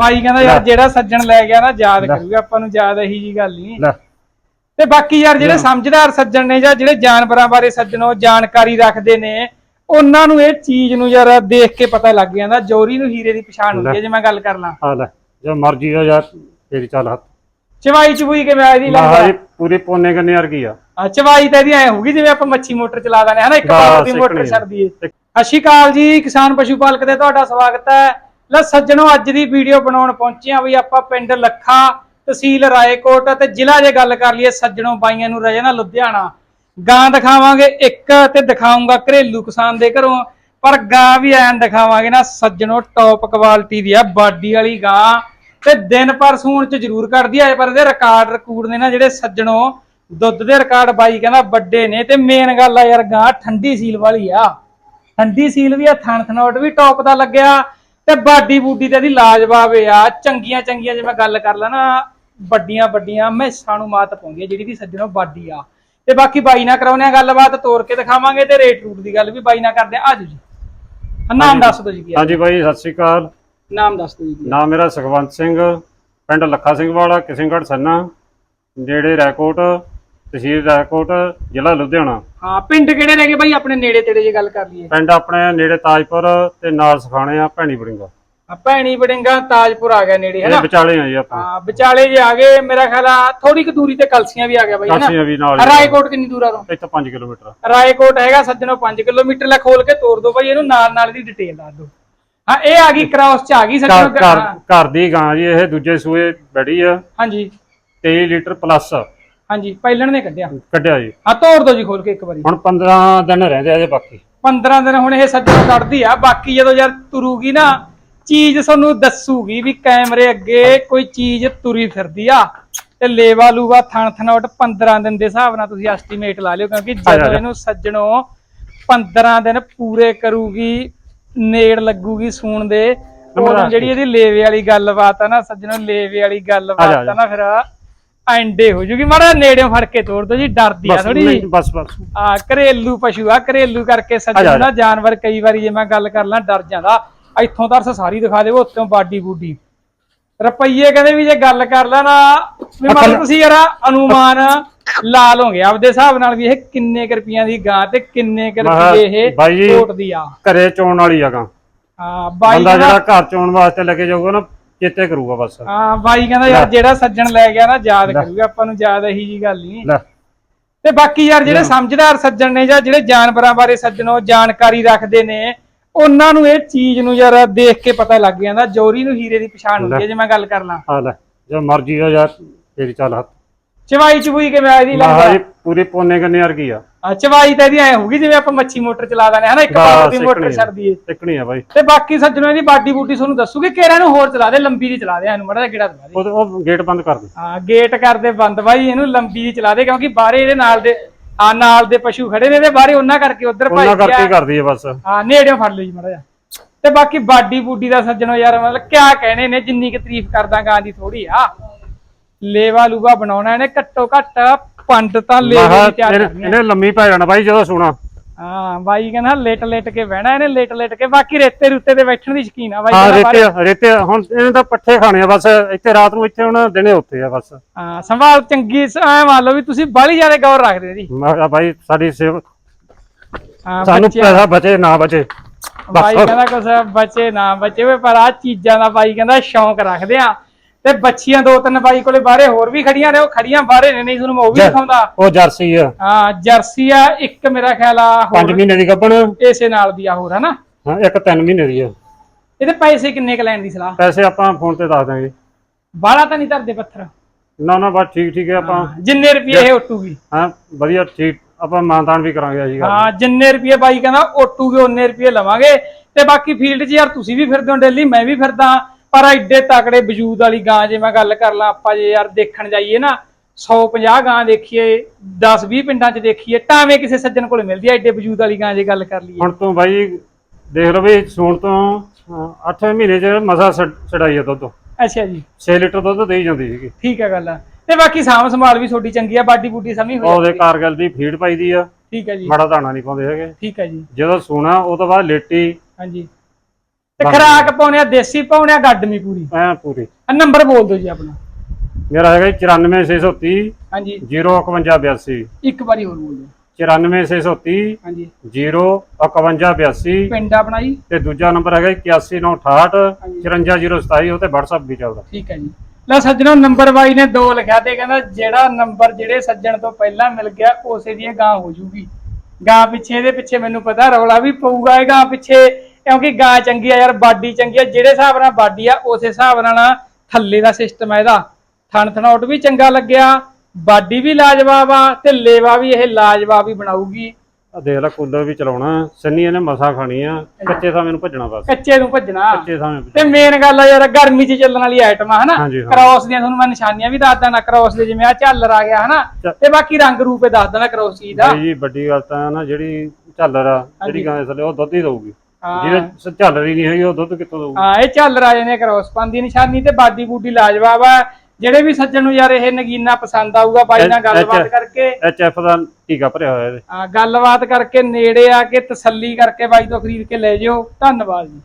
ਬਾਈ ਕਹਿੰਦਾ ਯਾਰ। ਜਿਹੜਾ ਸੱਜਣ ਲੈ ਗਿਆ ਨਾ ਯਾਦ। ਕਰੂਗਾ ਆਪਾਂ ਨੂੰ ਯਾਦ ਇਹੀ ਜੀ ਗੱਲ ਨਹੀਂ ਲੈ ਤੇ ਬਾਕੀ ਯਾਰ ਜਿਹੜੇ। ਸਮਝਦਾਰ ਸੱਜਣ ਨੇ ਜਾਂ ਜਿਹੜੇ ਜਾਨਵਰਾਂ ਬਾਰੇ ਸੱਜਣੋ ਜਾਣਕਾਰੀ ਰੱਖਦੇ ਨੇ ਉਹਨਾਂ ਨੂੰ ਇਹ ਚੀਜ਼ ਨੂੰ ਯਾਰ ਦੇਖ ਕੇ ਪਤਾ ਲੱਗ ਜਾਂਦਾ ਜੋਰੀ ਨੂੰ ਹੀਰੇ ਦੀ ਪਛਾਣ ਹੁੰਦੀ ਹੈ। ਜੇ ਮੈਂ ਗੱਲ ਕਰ ਲਾਂ ਆ ਲੈ ਜੋ ਮਰਜ਼ੀ ਆ ਯਾਰ ਤੇਰੀ ਚੱਲ ਹੱਥ ਚਵਾਈ ਚਬੂਈ ਕਿਵੇਂ ਆਈ ਦੀ ਲੱਗਦਾ ਪੂਰੇ ਪੋਨੇ ਕੰਨੇ ਵਰਗੀ ਆ ਆ ਚਵਾਈ ਤਾਂ ਇਹਦੀ ਐ ਹੋਊਗੀ ਜਿਵੇਂ ਆਪਾਂ ਮੱਛੀ ਮੋਟਰ ਚਲਾ ਦਾਨੇ ਹਨਾ ਇੱਕ ਪਾਸੇ ਦੀ ਮੋਟਰ। ਛੱਡ ਦਈਏ ਅਕਾਲ ਜੀ ਕਿਸਾਨ ਪਸ਼ੂ ਪਾਲਕ ਤੇ ਤੁਹਾਡਾ ਸਵਾਗਤ ਹੈ ਲੈ ਸੱਜਣੋ, ਅੱਜ ਦੀ ਵੀਡੀਓ ਬਣਾਉਣ ਪਹੁੰਚੇ ਆ ਵੀ ਆਪਾਂ ਪਿੰਡ ਲੱਖਾ ਤਹਿਸੀਲ ਰਾਏਕੋਟ ਤੇ ਜ਼ਿਲ੍ਹਾ ਜੇ ਗੱਲ ਕਰ ਲਈਏ ਸੱਜਣੋ ਬਾਈਆਂ ਨੂੰ ਰਜਣਾ ਲੁਧਿਆਣਾ। ਗਾਂ ਦਿਖਾਵਾਂਗੇ ਇੱਕ ਤੇ ਦਿਖਾਉਂਗਾ ਘਰੇਲੂ ਕਿਸਾਨ ਦੇ ਘਰੋਂ, ਪਰ ਗਾਂ ਵੀ ਐਨ ਦਿਖਾਵਾਂਗੇ ਨਾ ਸੱਜਣੋ ਟੌਪ ਕੁਆਲਿਟੀ ਦੀ ਆ, ਬਾਡੀ ਵਾਲੀ ਗਾਂ। ਤੇ ਦਿਨ ਪਰ ਸੂਣ ਚ ਜ਼ਰੂਰ ਕਰਦੀ ਆ, ਪਰ ਇਹਦੇ ਰਿਕਾਰਡ ਰਕੂਡ ਨੇ ਨਾ ਜਿਹੜੇ ਸੱਜਣੋ ਦੁੱਧ ਦੇ ਰਿਕਾਰਡ ਬਾਈ ਕਹਿੰਦਾ ਵੱਡੇ ਨੇ। ਤੇ ਮੇਨ ਗੱਲ ਆ ਯਾਰ, ਗਾਂ ਠੰਡੀ ਸੀਲ ਵਾਲੀ ਆ। ਠੰਡੀ ਸੀਲ ਵੀ ਆ ਥਣ ਥਨੋਟ ਵੀ ਟੌਪ ਦਾ ਲੱਗਿਆ। ਤੇ ਬਾਡੀ ਬੂਡੀ ਤੇ ਇਹਦੀ ਲਾਜਵਾਬ ਆ। ਚੰਗੀਆਂ ਚੰਗੀਆਂ ਜੇ ਮੈਂ ਗੱਲ ਕਰ ਲਾਂ ਨਾ ਵੱਡੀਆਂ ਵੱਡੀਆਂ ਮੈਸਾਂ ਨੂੰ ਮਾਤ ਪਾਉਂਦੀ ਆ ਜਿਹੜੀ ਦੀ ਸੱਜਣੋ ਬਾਡੀ ਆ। ਤੇ ਬਾਕੀ ਬਾਈ ਨਾਲ ਕਰਾਉਨੇ ਆ ਗੱਲਬਾਤ ਤੋਰ ਕੇ ਦਿਖਾਵਾਂਗੇ ਤੇ ਰੇਟ ਰੂਟ ਦੀ ਗੱਲ ਵੀ ਬਾਈ ਨਾਲ ਕਰਦੇ ਆ ਆਜੋ ਜੀ। ਨਾਮ ਦੱਸ ਦਿਓ ਜੀ ਕੀ ਆ। ਹਾਂਜੀ ਬਾਈ ਸਤਿ ਸ਼੍ਰੀ ਅਕਾਲ। ਨਾਮ ਦੱਸ ਦਿਓ ਜੀ। ਨਾਮ ਮੇਰਾ ਸੁਖਵੰਤ ਸਿੰਘ ਪਿੰਡ ਲੱਖਾ ਸਿੰਘ ਵਾਲਾ ਕਿਸ਼ਨਗੜ੍ਹ ਸੰਨਾ ਜਿਹੜੇ ਰਾਏਕੋਟ ਤਹਿਸੀਲ ਰਾਏਕੋਟ ਜ਼ਿਲ੍ਹਾ ਲੁਧਿਆਣਾ। ਹਾਂ ਪਿੰਡ ਕਿਹੜੇ ਰਹਿ ਗਏ ਬਾਈ? ਆਪਣੇ ਨੇੜੇ ਤੇੜੇ ਜੇ ਗੱਲ ਕਰ ਲਈਏ। ਪਿੰਡ ਆਪਣੇ ਨੇੜੇ ਤਾਜਪੁਰ ਤੇ ਨਾਲ ਸਖਾਣੇ ਆ ਭੈਣੀ ਬੜਿੰਗਾ। ਆ ਭੈਣੀ ਬੜਿੰਗਾ ਤਾਜਪੁਰ ਆ ਗਿਆ ਨੇੜੇ ਇਹ ਹੈਨਾ ਵਿਚਾਲੇ ਆ ਜੀ ਆਪਾਂ। ਹਾਂ ਵਿਚਾਲੇ ਜੇ ਆ ਗਏ ਮੇਰਾ ਖਿਆਲ ਆ ਥੋੜੀ ਕੁ ਦੂਰੀ ਤੇ ਕਲਸੀਆਂ ਵੀ ਆ ਗਿਆ ਬਾਈ ਵੀ ਨਾਲ ਹੀ ਆ। ਰਾਏਕੋਟ ਕਿੰਨੀ ਦੂਰ ਆ ਤੋਂ ਇੱਥੇ 5 ਕਿਲੋਮੀਟਰ ਰਾਏਕੋਟ ਹੈਗਾ ਸੱਜਣੋ 5 ਕਿਲੋਮੀਟਰ ਲੈ ਖੋਲ ਕੇ ਤੋਰ ਦੋ ਬਾਈ ਇਹਨੂੰ ਨਾਲ ਨਾਲ ਦੀ ਡਿਟੇਲ ਦੱਸ ਦਿਓ। ਹਾਂ ਇਹ ਆ ਗਈ ਕ੍ਰਾਸ ਚ ਆ ਗਈ ਘਰ ਸੱਜਣੋ ਘਰ ਹਾਂ, ਘਰ ਦੀ ਗਾਂ ਜੀ ਇਹ ਦੂਜੇ ਸੂਏ ਬੜੀ ਆ। ਹਾਂਜੀ। 23 ਲੀਟਰ ਪਲੱਸ ਹਾਂਜੀ ਪਹਿਲਣ ਨੇ ਕੱਢਿਆ। ਕੱਢਿਆ ਜੀ। ਹਾਂ ਤੋੜ ਦੋ ਜੀ ਖੋਲ ਕੇ ਇੱਕ ਵਾਰੀ। ਹੁਣ 15 ਦਿਨ ਰਹਿੰਦੇ ਆ ਜੇ ਬਾਕੀ। 15 ਦਿਨ ਹੁਣ ਇਹ ਸੱਜਣੋ ਕੱਢਦੀ ਆ ਬਾਕੀ ਜਦੋਂ ਯਾਰ ਤੁਰੂਗੀ ਨਾ ਚੀਜ਼ ਤੁਹਾਨੂੰ ਦੱਸੂਗੀ ਵੀ ਕੈਮਰੇ ਅੱਗੇ ਕੋਈ ਚੀਜ਼ ਤੁਰੀ ਫਿਰਦੀ ਆ। ਤੇ ਲੇਵਾ ਲੂਵਾ ਥਣ ਥਨੋਟ 15 ਦਿਨ ਦੇ ਹਿਸਾਬ ਨਾਲ ਤੁਸੀਂ ਐਸਟੀਮੇਟ ਲਾ ਲਿਓ ਕਿਉਂਕਿ ਆ ਜਦੋਂ ਆ। ਇਹਨੂੰ ਸੱਜਣੋ 15 ਦਿਨ ਪੂਰੇ ਕਰੂਗੀ ਨੇੜ ਲੱਗੂਗੀ ਸੂਣ ਦੇ ਆ ਜਿਹੜੀ ਇਹਦੀ ਲੇਵੇ ਵਾਲੀ ਗੱਲਬਾਤ ਆ ਨਾ ਸੱਜਣੋ ਲੇਵੇ ਵਾਲੀ ਆ ਗੱਲਬਾਤ ਆ ਆ। ਨਾ ਫਿਰ। ਐਂਡੇ ਹੋ ਜੂਗੀ। ਮਾੜਾ ਨੇੜਿਓਂ ਫੜ ਕੇ ਤੋੜ ਦੋ ਜੀ ਡਰਦੀ ਆ ਬਸ ਥੋੜੀ ਨਹੀਂ, ਬਸ ਬਸ। ਆ ਘਰੇਲੂ ਪਸ਼ੂ ਆ ਘਰੇਲੂ ਕਰਕੇ ਸੱਜਣ ਨਾ ਜਾਨਵਰ ਕਈ ਵਾਰੀ ਜੇ ਮੈਂ ਗੱਲ ਕਰ ਲਾਂ ਡਰ ਜਾਂਦਾ। ਇੱਥੋਂ ਤਰਸ ਸਾਰੀ ਦਿਖਾ ਦੇਵੋ ਉੱਤੋਂ ਬਾਡੀ ਬੂਡੀ। ਰੁਪਈਏ ਕਹਿੰਦੇ ਵੀ ਜੇ ਗੱਲ ਕਰ ਲਾ ਨਾ ਵੀ ਮਤਲਬ ਤੁਸੀਂ ਯਾਰ ਅਨੁਮਾਨ ਲਾ ਲੋਗੇ ਆਪਦੇ ਹਿਸਾਬ ਨਾਲ ਵੀ ਇਹ ਕਿੰਨੇ ਕੁ ਰੁਪਈਆਂ ਦੀ ਗਾਂ ਤੇ ਕਿੰਨੇ ਕੁ ਮੈਂ- ਇਹ ਬਾਈ ਜੀ, ਕੋਟਦੀ ਆ। ਘਰੇ ਚੋਣ ਵਾਲੀ ਆ ਗਾਂ। ਹਾਂ ਬਾਈ ਬੰਦਾ ਜਿਹੜਾ ਘਰ ਚੋਣ ਵਾਸਤੇ ਲੱਗੇ ਜਾਊਗਾ ਨਾ ਚੇਤੇ ਕਰੂਗਾ ਬਸ ਹਾਂ ਬਾਈ ਕਹਿੰਦਾ ਯਾਰ। ਜਿਹੜਾ ਸੱਜਣ ਲੈ ਗਿਆ ਨਾ ਯਾਦ। ਕਰੂਗਾ ਆਪਾਂ ਨੂੰ ਯਾਦ ਇਹੀ ਜੀ ਗੱਲ ਨਹੀਂ ਲੈ ਤੇ ਬਾਕੀ ਯਾਰ ਜਿਹੜੇ। ਸਮਝਦਾਰ ਸੱਜਣ ਨੇ ਜਾਂ ਜਿਹੜੇ ਜਾਨਵਰਾਂ ਬਾਰੇ ਸੱਜਣੋ ਜਾਣਕਾਰੀ ਰੱਖਦੇ ਨੇ ਉਹਨਾਂ ਨੂੰ ਇਹ ਚੀਜ਼ ਨੂੰ ਯਾਰ ਦੇਖ ਕੇ ਪਤਾ ਲੱਗ ਜਾਂਦਾ ਜੋਰੀ ਨੂੰ ਹੀਰੇ ਦੀ ਪਛਾਣ ਹੁੰਦੀ ਹੈ। ਜੇ ਮੈਂ ਗੱਲ ਕਰ ਲਾਂ ਆ ਲੈ ਜੋ ਮਰਜ਼ੀ ਆ ਯਾਰ ਤੇਰੀ ਚੱਲ ਹੱਥ ਚਵਾਈ ਚਬੂਈ ਕਿਵੇਂ ਆਈ ਦੀ ਮਹਾਰਾਜ ਲੱਗਦਾ ਪੂਰੇ ਪੋਨੇ ਕੰਨੇ ਵਰਗੀ ਆ। ਆ ਚਵਾਈ ਤਾਂ ਇਹਦੀ ਐ ਹੋਊਗੀ ਜਿਵੇਂ ਆਪਾਂ ਮੱਛੀ ਮੋਟਰ ਚਲਾ ਦਾਨੇ ਹਨਾ ਇੱਕ ਬਸ, ਪਾਸੇ ਦੀ ਮੋਟਰ ਆ। ਛੱਡ ਦਈਏ। ਟਿਕਣੀ ਆ ਬਾਈ। ਤੇ ਬਾਕੀ ਸੱਜਣੋ ਇਹਦੀ ਬਾਡੀ ਬੂਟੀ ਤੁਹਾਨੂੰ ਦੱਸੂਗੀ ਕਿਹੜਾ ਨੂੰ ਹੋਰ ਚਲਾ ਦੇ ਲੰਬੀ ਦੀ ਚਲਾ ਦੇ ਇਹਨੂੰ ਮੜਾ ਕਿਹੜਾ ਚਲਾ ਦੇ। ਉਹ ਉਹ ਗੇਟ ਬੰਦ ਕਰ ਦੇ। ਹਾਂ ਗੇਟ ਕਰਦੇ ਬੰਦ ਬਾਈ ਇਹਨੂੰ ਲੰਬੀ ਦੀ ਚਲਾ ਦੇ ਕਿਉਂਕਿ ਬਾਹਰੇ ਇਹਦੇ ਨਾਲ ਦੇ ਆ ਨਾਲ ਦੇ ਪਸ਼ੂ ਖੜੇ ਨੇ ਇਹਦੇ ਬਾਹਰੇ ਉਹਨਾਂ ਕਰਕੇ ਉਧਰ ਭਾਈ ਉਹਨਾਂ ਕਰਕੇ ਹੀ ਕਰਦੀ ਆ ਬਸ। ਹਾਂ ਨੇੜਿਓਂ ਫੜ ਲਿਓ ਜੀ ਮੜਾ ਜਾ ਤੇ ਬਾਕੀ ਬਾਡੀ ਬੂਡੀ ਦਾ ਸੱਜਣੋ ਯਾਰ ਮਤਲਬ ਕਿਆ ਕਹਿਣੇ ਨੇ ਜਿੰਨੀ ਕਿ ਤਾਰੀਫ ਕਰਦਾ ਗਾਂ ਦੀ ਥੋੜੀ ਆ। ਲੇਵਾ ਲੂਗਾ ਬਣਾਉਣਾ ਇਹਨੇ ਘੱਟੋ ਘੱਟ ਪੰਡ ਤਾਂ ਲੇਵੇ ਦੀ ਤਿਆਰ ਇਹਨੇ ਲੰਮੀ ਪੈ ਜਾਣਾ ਬਾਈ ਜਦੋਂ ਸੁਣਾ। ਹਾਂ ਬਾਈ ਕਹਿੰਦਾ ਲੇਟ ਲੇਟ ਕੇ ਬਹਿਣਾ ਇਹਨੇ ਲੇਟ ਲੇਟ ਕੇ ਬਾਕੀ ਰੇਤੇ ਰੁੱਤੇ ਤੇ ਬੈਠਣ ਦੀ ਸ਼ਕੀਨ ਆ ਬਾਈ ਹਾਂ ਰੇਤੇ ਰੇਤੇ ਹੁਣ ਇਹਨੇ ਤਾਂ ਪੱਠੇ ਖਾਣੇ ਆ ਬਸ ਇੱਥੇ ਰਾਤ ਨੂੰ ਇੱਥੇ ਹੁਣ ਦਿਨੇ ਉੱਥੇ ਆ ਬਸ। ਹਾਂ ਸੰਭਾਲ ਚੰਗੀ ਐਂ ਮੰਨ ਲਓ ਵੀ ਤੁਸੀਂ ਬਾਹਲੀ ਜ਼ਿਆਦਾ ਗੌਰ ਰੱਖਦੇ ਜੀ। ਮੈਂ ਬਾਈ ਸਾਡੀ ਸੇਵ ਸਾਨੂੰ ਪੈਸਾ ਬਚੇ ਨਾ ਬਚੇ। ਬਾਈ ਕਹਿੰਦਾ ਕੁਛ ਬਚੇ ਨਾ ਬਚੇ ਪਰ ਆ ਚੀਜ਼ਾਂ ਦਾ ਬਾਈ ਕਹਿੰਦਾ ਸ਼ੌਂਕ ਰੱਖਦੇ ਆ। ਤੇ ਬੱਚੀਆਂ ਦੋ ਤਿੰਨ ਬਾਈ ਕੋਲੇ ਬਾਹਰੇ ਹੋਰ ਵੀ ਖੜੀਆਂ ਨੇ ਉਹ ਖੜੀਆਂ ਬਾਹਰੇ ਨੇ ਨਹੀਂ ਤੁਹਾਨੂੰ ਮੈਂ ਉਹ ਵੀ ਦਿਖਾਉਂਦਾ। ਉਹ ਜਰਸੀ ਆ। ਹਾਂ ਜਰਸੀ ਆ ਇੱਕ ਮੇਰਾ ਖਿਆਲ ਆ 5 ਹੋਰ ਮਹੀਨੇ ਦੀ ਗੱਭਣ। ਇਸੇ ਨਾਲ ਦੀ ਆ ਹੋਰ ਹਨਾ? ਹਾਂ ਇੱਕ 3 ਮਹੀਨੇ ਦੀ ਆ। ਇਹਦੇ ਪੈਸੇ ਕਿੰਨੇ ਕ ਲੈਣ ਦੀ ਸਲਾਹ? ਪੈਸੇ ਆਪਾਂ ਫੋਨ ਤੇ ਦੱਸ ਦਾਂਗੇ ਬਾਹਲਾ ਤਾਂ ਨਹੀਂ ਧਰਦੇ ਪੱਥਰ? ਨਾ ਨਾ ਬਸ ਠੀਕ ਠੀਕ ਹੈ ਆਪਾਂ। ਜਿੰਨੇ ਰੁਪਏ ਇਹ ਉੱਟੂਗੀ? ਹਾਂ ਵਧੀਆ ਠੀਕ। ਆਪਾਂ ਮਾਨਤਾਨ ਵੀ ਕਰਾਂਗੇ ਜੀ ਹਾਂ ਜਿੰਨੇ ਰੁਪਏ ਬਾਈ ਕਹਿੰਦਾ ਉੱਟੂਗੇ ਉਹਨੇ ਰੁਪਏ ਲਵਾਂਗੇ। ਤੇ ਬਾਕੀ ਫੀਲਡ 'ਚ ਯਾਰ ਤੁਸੀਂ ਵੀ ਫਿਰਦੇ ਹੋ ਡੇਲੀ ਮੈਂ ਵੀ ਫਿਰਦਾ। ਪਰ ਐਡੇ ਤਕੜੇ ਵਜੂਦ ਵਾਲੀ ਗਾਂ ਜੇ ਮੈਂ ਗੱਲ ਕਰ ਲਾਂ ਆਪਾਂ ਜੇ ਯਾਰ ਦੇਖਣ ਜਾਈਏ ਨਾ 150 ਗਾਂ ਦੇਖੀਏ 10 20 ਪਿੰਡਾਂ 'ਚ ਦੇਖੀਏ ਟਾਵੇਂ ਕਿਸੇ ਸੱਜਣ ਕੋਲ ਮਿਲਦੀ ਐ ਐਡੇ ਵਜੂਦ ਵਾਲੀ ਗਾਂ ਜੇ ਗੱਲ ਕਰ ਲਈਏ। ਹੁਣ ਤੋਂ ਬਾਈ ਦੇਖ ਲਓ ਵੀ ਸੂਣ ਤੋਂ 8 ਮਹੀਨੇ ਚ ਮਸਾ ਛੜਾਈ ਆ ਦੁੱਧ। ਅੱਛਾ ਜੀ। 6 ਲੀਟਰ ਦੁੱਧ ਦੇਈ ਜਾਂਦੀ ਸੀਗੀ। ਠੀਕ ਹੈ ਗੱਲ ਆ। ਤੇ ਬਾਕੀ ਸਾਂਭ ਸੰਭਾਲ ਵੀ ਤੁਹਾਡੀ ਚੰਗੀ ਆ ਬਾਡੀ ਬੂਡੀ ਸਮੀ ਹੋ ਉਹਦੇ ਕਾਰਗਲ ਦੀ ਫੀਡ ਪਾਈ ਦੀ ਆ। ਠੀਕ ਹੈ ਜੀ। ਮਾੜਾ ਦਾਣਾ ਨਹੀਂ ਪਾਉਂਦੇ ਹੈਗੇ। ਠੀਕ ਹੈ ਜੀ। ਜਦੋਂ ਸੂਣਾ ਉਹ ਤੋਂ ਬਾਅਦ ਲੇਟੀ। ਹਾਂਜੀ। ਤੇ ਖਰਾਕ ਪਾਉਣੇ ਆ ਦੇਸੀ ਪਾਉਣੇ ਆ ਗੱਡਮੀ ਪੂਰੀ। ਐ ਪੂਰੀ। ਆ ਨੰਬਰ ਬੋਲ ਦਿਓ ਜੀ ਆਪਣਾ। ਮੇਰਾ ਹੈਗਾ ਜੀ 94630 ਹਾਂਜੀ। 05182 ਇੱਕ ਵਾਰੀ ਹੋਰ ਬੋਲ ਦਿਓ। 94630 ਹਾਂਜੀ। 05182 ਪਿੰਡ ਆਪਣਾ ਜੀ ਤੇ ਦੂਜਾ ਨੰਬਰ ਹੈਗਾ 8198 54027 ਉਹ ਤੇ WhatsApp ਵੀ ਚੱਲਦਾ। ਠੀਕ ਹੈ ਜੀ। ਲੈ ਸੱਜਣੋ ਨੰਬਰ ਬਾਈ ਨੇ ਦੋ ਲਿਖਿਆ ਤੇ ਕਹਿੰਦਾ ਜਿਹੜਾ ਨੰਬਰ ਜਿਹੜੇ ਸੱਜਣ ਤੋਂ ਪਹਿਲਾਂ ਮਿਲ ਗਿਆ ਉਸੇ ਦੀ ਇਹ ਗਾਂ ਹੋ ਜੂਗੀ। ਗਾਂ ਪਿੱਛੇ ਇਹਦੇ ਪਿੱਛੇ ਮੈਨੂੰ ਪਤਾ ਰੌਲਾ ਵੀ ਪਊਗਾ ਇਹ ਗਾਂ ਪਿੱਛੇ ਕਿਉਂਕਿ ਗਾਂ ਚੰਗੀ ਆ ਯਾਰ ਬਾਡੀ ਚੰਗੀ ਆ ਜਿਹੜੇ ਹਿਸਾਬ ਨਾਲ ਬਾਡੀ ਆ ਉਸੇ ਹਿਸਾਬ ਨਾਲ ਨਾ ਥੱਲੇ ਦਾ ਸਿਸਟਮ ਆ ਇਹਦਾ। ਥਣ ਥਣਾਉਟ ਵੀ ਚੰਗਾ ਲੱਗਿਆ ਬਾਡੀ ਵੀ ਲਾਜਵਾਬ ਆ ਤੇ ਲੇਵਾ ਵੀ ਇਹ ਲਾਜਵਾਬ ਹੀ ਬਣਾਊਗੀ। ਆ ਦੇਖ ਲੈ ਕੂਲਰ ਵੀ ਚਲਾਉਣਾ ਸੰਨੀ ਇਹਨੇ ਮਸਾ ਖਾਣੀ ਆ ਕੱਚੇ ਥਾਂ ਮੈਨੂੰ ਭੱਜਣਾ ਬਸ। ਕੱਚੇ ਨੂੰ ਭੱਜਣਾ। ਕੱਚੇ ਥਾਂ ਤੇ ਮੇਨ ਗੱਲ ਆ ਯਾਰ ਗਰਮੀ 'ਚ ਚੱਲਣ ਵਾਲੀ ਆਈਟਮ ਆ ਹਨਾ। ਕ੍ਰਾਸ ਦੀਆਂ ਤੁਹਾਨੂੰ ਮੈਂ ਨਿਸ਼ਾਨੀਆਂ ਵੀ ਦੱਸ ਦਿੰਦਾ ਕ੍ਰਾਸ ਦੇ ਜਿਵੇਂ ਆ ਝੱਲਰ ਆ ਗਿਆ ਹਨਾ? ਤੇ ਬਾਕੀ ਰੰਗ ਰੂਪ ਦੱਸ ਦਿੰਦਾ ਕ੍ਰਾਸ ਚੀਜ਼ ਦਾ। ਜੀ ਵੱਡੀ ਗੱਲ ਤਾਂ ਨਾ ਜਿਹੜੀ ਝਾਲਰ ਆ ਜਿਹੜੀ ਗਾਂ ਥੱਲੇ ਉਹ ਦੁੱਧ ਹੀ ਦਊਗੀ। ਜਿਹਦੇ ਹੀ। ਨਹੀਂ ਹੈਗੀ ਉਹ ਦੁੱਧ ਕਿੱਥੋਂ ਦਊਗੀ ਹਾਂ ਇਹ ਝੱਲਰ ਆ ਜਾਂਦੇ ਕ੍ਰਾਸ ਪਾਉਂਦੀ ਨਿਸ਼ਾਨੀ ਤੇ ਬਾਡੀ ਬੂਡੀ ਲਾਜਵਾਬ ਆ। ਜਿਹੜੇ ਵੀ ਸੱਜਣ ਨੂੰ ਯਾਰ ਇਹ ਨਗੀਨਾ ਪਸੰਦ ਆਊਗਾ ਬਾਈ ਨਾਲ ਗੱਲਬਾਤ ਕਰਕੇ। ਐਚ ਐਫ ਦਾ ਟੀਕਾ ਭਰਿਆ ਹੋਇਆ ਇਹਦੇ। ਹਾਂ, ਗੱਲਬਾਤ ਕਰਕੇ ਨੇੜੇ ਆ ਕੇ ਤਸੱਲੀ ਕਰਕੇ ਬਾਈ ਤੋਂ ਖਰੀਦ ਕੇ ਲੈ ਜਿਓ। ਧੰਨਵਾਦ ਜੀ।